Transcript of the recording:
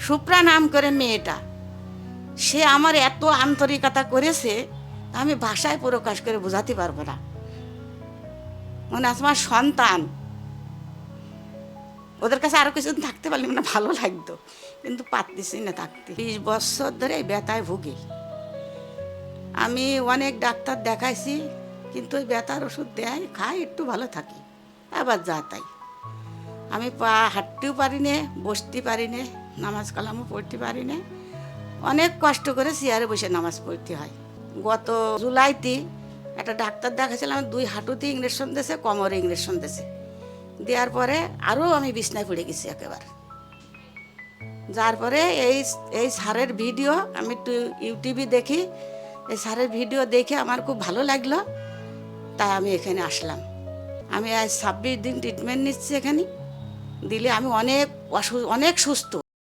Supra নাম করে মেয়েটা। সে আমার এত আন্তরিকতা করেছে, আমি ভাষায় প্রকাশ করে বোঝাতে পারব না। মনে মানে আমার সন্তান। ওদের কাছে আরও কিছুদিন থাকতে পারলে মানে ভালো লাগতো, কিন্তু পারতেছি না থাকতে। বিশ বছর ধরে এই ব্যথায় ভুগি। আমি অনেক ডাক্তার দেখাইছি, কিন্তু ওই ব্যথার ওষুধ দেয়, খাই, একটু ভালো থাকি। আবার যা তাই। আমি পা হাঁটতেও পারি না, বসতে পারি না। নামাজ কালামও পড়তে পারি না অনেক কষ্ট করে চেয়ারে বসে নামাজ পড়তে হয়। গত জুলাইতে একটা ডাক্তার দেখাছিলাম দুই হাঁটুতে ইঞ্জেকশন দিয়েছে, কোমরে ইঞ্জেকশন দিয়েছে। দেওয়ার পরে আরও আমি বিছনায় পড়ে গেছি একেবারে। যার পরে এই এই সারের ভিডিও আমি একটু ইউটিউবে দেখি। এই সারের ভিডিও দেখে আমার খুব ভালো লাগল, তাই আমি এখানে আসলাম। আমি আজ ছাব্বিশ দিন ট্রিটমেন্ট নিচ্ছি এখানে। দিলে আমি অনেক অসু, অনেক সুস্থ।